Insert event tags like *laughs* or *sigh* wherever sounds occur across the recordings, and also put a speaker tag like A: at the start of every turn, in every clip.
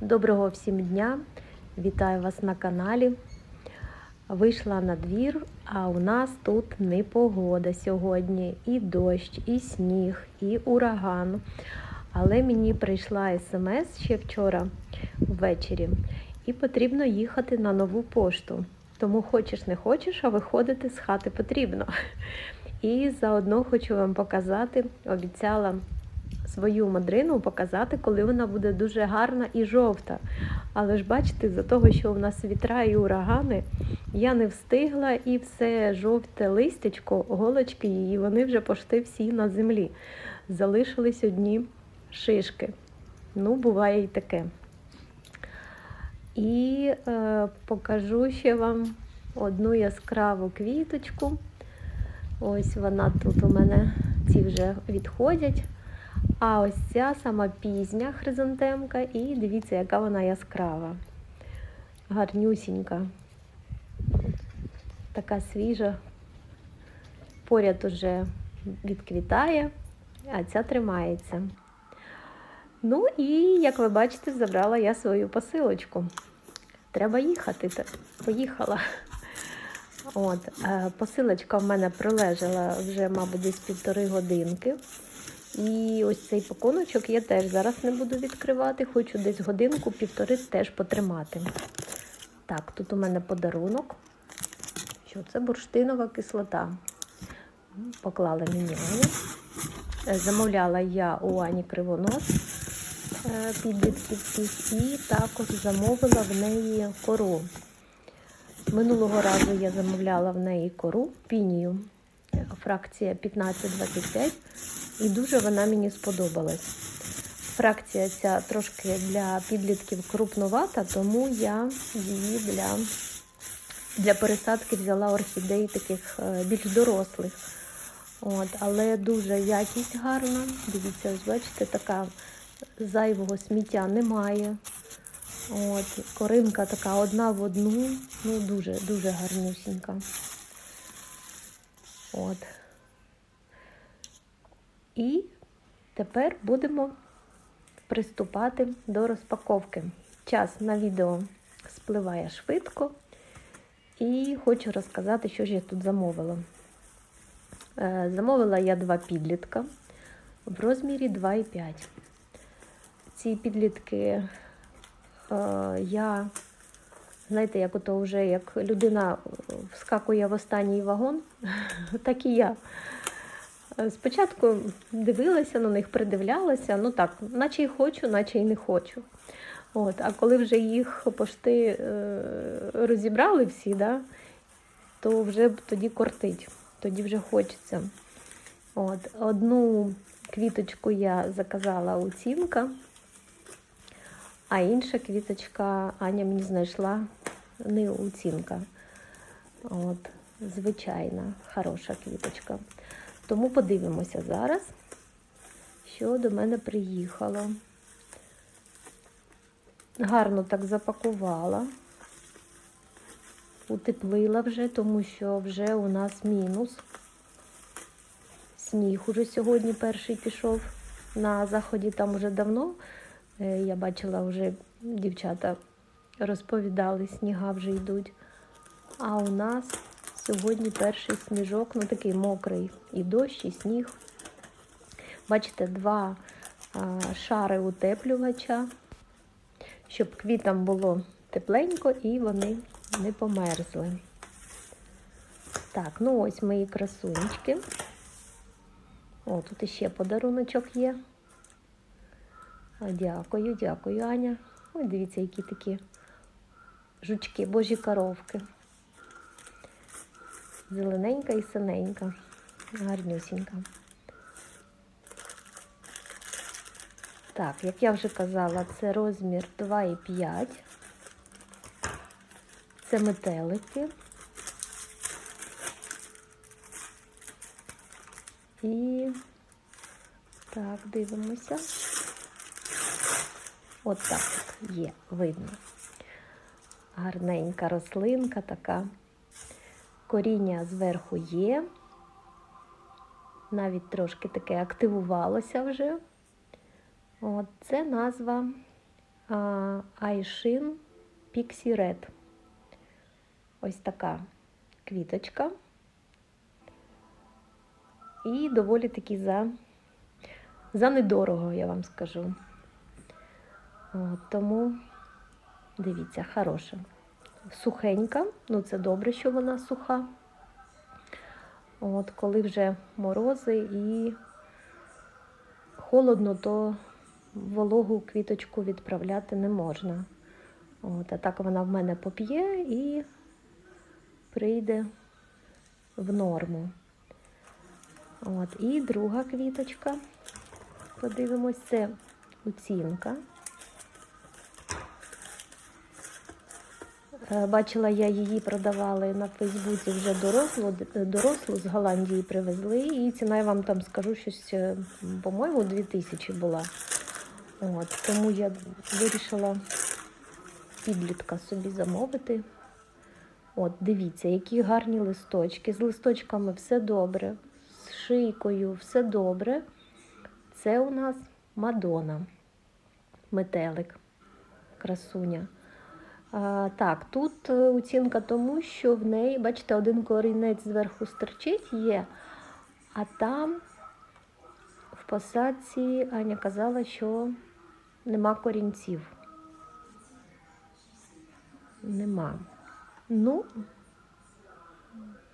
A: Доброго всім дня! Вітаю вас на каналі. Вийшла на двір, а у нас тут непогода сьогодні. І дощ, і сніг, і ураган. Але мені прийшла смс ще вчора ввечері, і потрібно їхати на нову пошту. Тому хочеш не хочеш, а виходити з хати потрібно. І заодно хочу вам показати, обіцяла свою мадрину показати, коли вона буде дуже гарна і жовта. Але ж бачите, за того, що у нас вітра і урагани, я не встигла і все жовте листячко, голочки її, вони вже пошти всі на землі. Залишились одні шишки. Ну, буває і таке. І е, покажу ще вам одну яскраву квіточку. Ось вона тут у мене ці вже відходять. А ось ця сама пізня хризантемка, і дивіться, яка вона яскрава. Гарнюсінька. Така свіжа. Поряд уже відквітає, а ця тримається. Ну і, як ви бачите, забрала я свою посилочку. Треба їхати. Поїхала. От, Посилочка в мене пролежала вже, мабуть, десь півтори годинки. І ось цей пакуночок я теж зараз не буду відкривати, хочу десь годинку-півтори теж потримати. Так, тут у мене подарунок. Що це бурштинова кислота. Поклала мені Замовляла я у Ані кривонос підлітків цих і також замовила в неї кору. Минулого разу я замовляла в неї кору, пінію, фракція 1525. І дуже вона мені сподобалась. Фракція ця трошки для підлітків крупнувата, тому я її для для пересадки взяла орхідей таких більш дорослих. От, Але дуже якість гарна. Дивіться, ось бачите, така зайвого сміття немає. От, Коринка така одна в одну, ну дуже-дуже гарнюсінька. От. І тепер будемо приступати до розпаковки. Час на відео спливає швидко, і хочу розказати, що ж я тут замовила. Е, замовила я два підлітка в розмірі 2,5. Ці підлітки е, я, знаєте, як ото вже як людина вскакує в останній вагон, *laughs* так і я. Спочатку дивилася на них, придивлялася, ну так, наче й хочу, наче й не хочу. От, А коли вже їх пошти е, розібрали всі, да, то вже тоді кортить, тоді вже хочеться. От, Одну квіточку я заказала у цінка, а інша квіточка Аня мені знайшла не у цінка. От, Звичайна, хороша квіточка. Тому подивимося зараз, що до мене приїхало. Гарно так запакувала, утеплила вже, тому що вже у нас мінус. Сніг уже сьогодні перший пішов на заході, там уже давно. Е, я бачила, вже дівчата розповідали, сніга вже йдуть. А у нас Сьогодні перший сніжок, ну такий мокрий, і дощ, і сніг. Бачите, два шари утеплювача, щоб квітам було тепленько і вони не померзли. Так, ну ось мої красунечки. О, тут іще подаруночок є. Дякую, дякую, Аня. Ой, дивіться, які такі жучки, божі коровки зелененька і синенька, гарнюсінька. Так, як я вже казала, це розмір 2,5. Це метелики. І так, дивимося. От так є, видно. Гарненька рослинка така. Коріння зверху є, навіть трошки таке активувалося вже. От, Це назва Айшин Pixie Red. Ось така квіточка. І доволі таки за, за недорого, я вам скажу. От, тому дивіться, хороша. Сухенька, ну це добре, що вона суха. От, коли вже морози і холодно, то вологу квіточку відправляти не можна. От, а так вона в мене поп'є і прийде в норму. От, і друга квіточка. Подивимось, це оцінка. Бачила, я її продавали на Фейсбуці вже дорослу, дорослу з Голландії привезли. І ціна я вам там скажу щось, е, по-моєму, 2000 була. От, тому я вирішила підлітка собі замовити. От, дивіться, які гарні листочки. З листочками все добре, з шийкою все добре. Це у нас Мадона, метелик, красуня. Так, тут е, оцінка тому, що в неї, бачите, один корінець зверху стерчить є, а там в посадці Аня казала, що нема корінців. Нема. Ну,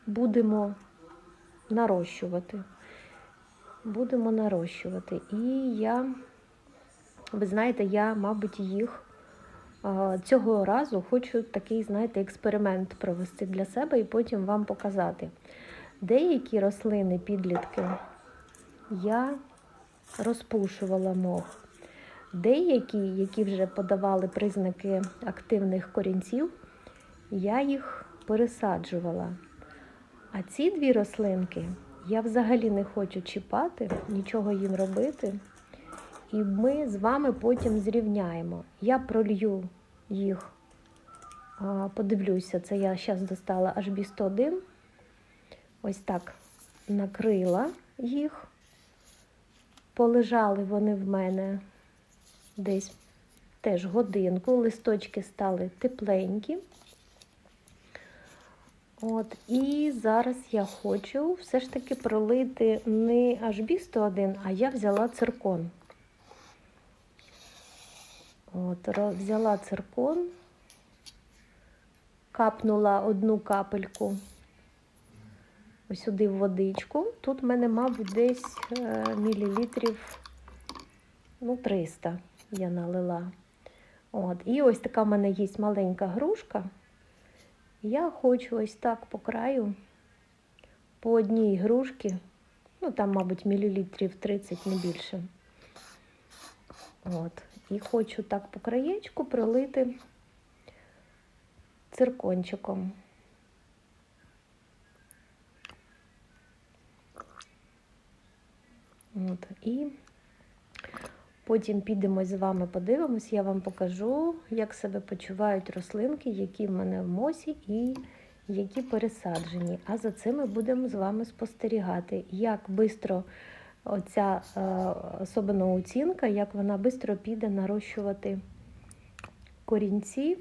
A: будемо нарощувати. Будемо нарощувати. І я, ви знаєте, я, мабуть, їх цього разу хочу такий, знаєте, експеримент провести для себе і потім вам показати. Деякі рослини, підлітки, я розпушувала мох. Деякі, які вже подавали признаки активних корінців, я їх пересаджувала. А ці дві рослинки я взагалі не хочу чіпати, нічого їм робити. І ми з вами потім зрівняємо. Я пролью їх, подивлюся, це я зараз достала HB 101. Ось так накрила їх. Полежали вони в мене десь теж годинку, листочки стали тепленькі. От, і зараз я хочу все ж таки пролити не HB 101, а я взяла циркон. От, взяла циркон, капнула одну капельку ось сюди в водичку. Тут в мене, мабуть, десь е, мілілітрів ну, 300 я налила. От, і ось така в мене є маленька грушка. Я хочу ось так по краю, по одній грушці, ну там, мабуть, мілілітрів 30, не більше. От. І хочу так по краєчку пролити циркончиком. От. І потім підемо з вами подивимось, я вам покажу, як себе почувають рослинки, які в мене в мосі і які пересаджені. А за цим ми будемо з вами спостерігати, як швидко оця е, особливо оцінка, як вона швидко піде нарощувати корінці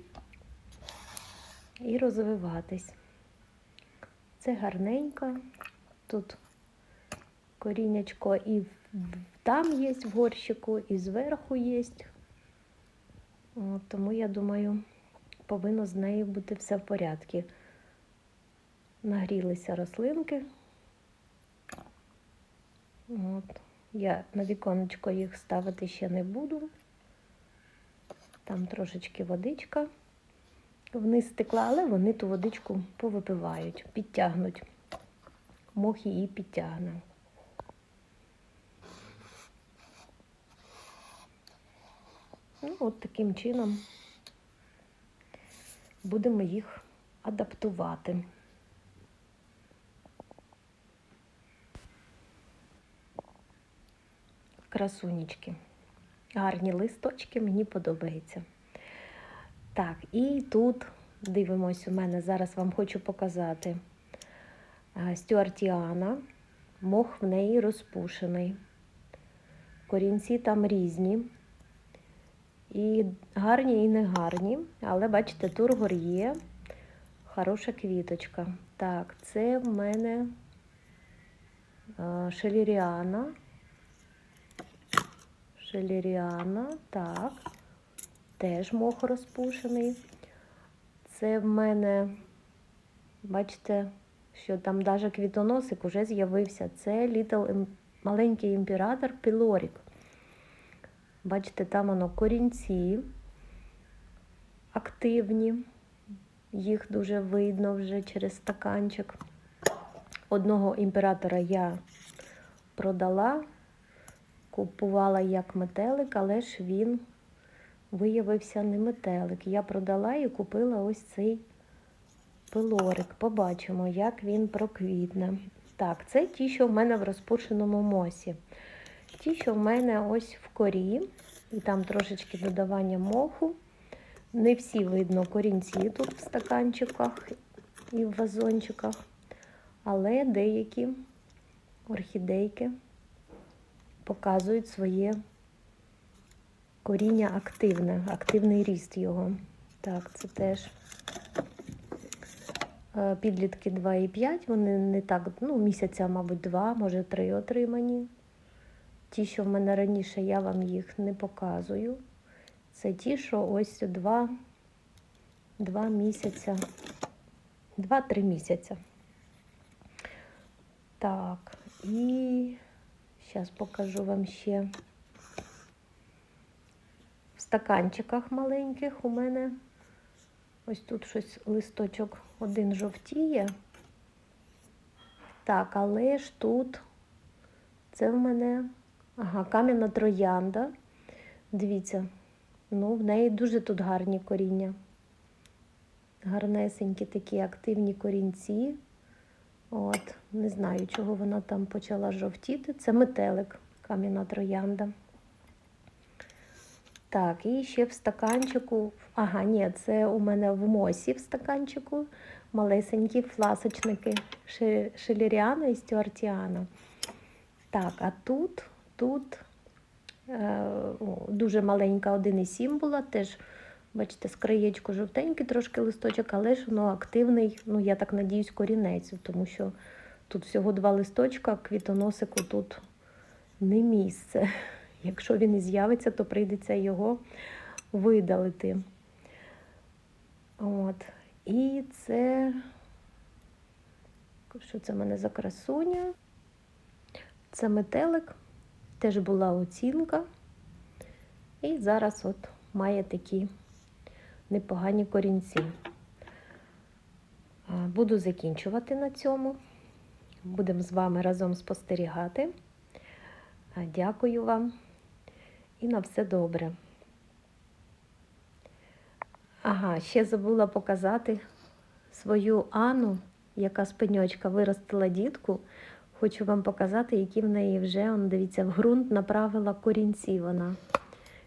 A: і розвиватись. Це гарненько. Тут корінечко і там є в горщику, і зверху є. Тому я думаю, повинно з нею бути все в порядку. Нагрілися рослинки. От. Я на віконечко їх ставити ще не буду. Там трошечки водичка вниз стекла, але вони ту водичку повипивають, підтягнуть. Мох її підтягне. Ну, от таким чином будемо їх адаптувати. Красунечки. Гарні листочки, мені подобається. Так, і тут дивимось у мене, зараз вам хочу показати е, стюартіана. Мох в неї розпушений. Корінці там різні. І гарні, і не гарні. Але бачите, тургор є. Хороша квіточка. Так, це в мене е, шеліріана. Шеліріана, так. Теж мох розпушений. Це в мене, бачите, що там навіть квітоносик уже з'явився. Це Little маленький імператор Пілорік. Бачите, там воно корінці активні. Їх дуже видно вже через стаканчик. Одного імператора я продала, купувала як метелик, але ж він виявився не метелик. Я продала і купила ось цей пилорик. Побачимо, як він проквітне. Так, це ті, що в мене в розпушеному мосі. Ті, що в мене ось в корі, і там трошечки додавання моху. Не всі видно корінці тут в стаканчиках і в вазончиках, але деякі орхідейки показують своє коріння активне, активний ріст його. Так, це теж е, підлітки 2,5, вони не так, ну, місяця, мабуть, два, може три отримані. Ті, що в мене раніше, я вам їх не показую. Це ті, що ось два, два місяця, два-три місяця. Так, і зараз покажу вам ще в стаканчиках маленьких у мене. Ось тут щось листочок один жовтіє. Так, але ж тут це в мене ага, кам'яна троянда. Дивіться, ну, в неї дуже тут гарні коріння. Гарнесенькі такі активні корінці. От, не знаю, чого вона там почала жовтіти. Це метелик, кам'яна троянда. Так, і ще в стаканчику. Ага, ні, це у мене в мосі в стаканчику малесенькі фласочники Шеліріана і Стюартіана. Так, а тут, тут е, дуже маленька 1,7 була, теж, бачите, з жовтенький трошки листочок, але ж воно активний, ну я так надіюсь, корінець, тому що тут всього два листочка, квітоносику тут не місце. *laughs* Якщо він і з'явиться, то прийдеться його видалити. От. І це. Що це в мене за красуня? Це метелик, теж була оцінка. І зараз от має такі непогані корінці. Буду закінчувати на цьому. Будемо з вами разом спостерігати. Дякую вам і на все добре. Ага, ще забула показати свою Анну, яка з пеньочка виростила дітку. Хочу вам показати, які в неї вже, он, дивіться, в ґрунт направила корінці вона.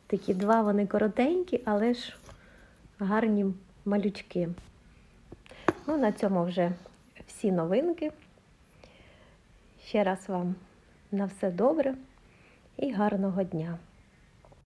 A: Такі два вони коротенькі, але ж гарні малючки. Ну, на цьому вже всі новинки. Ще раз вам на все добре і гарного дня!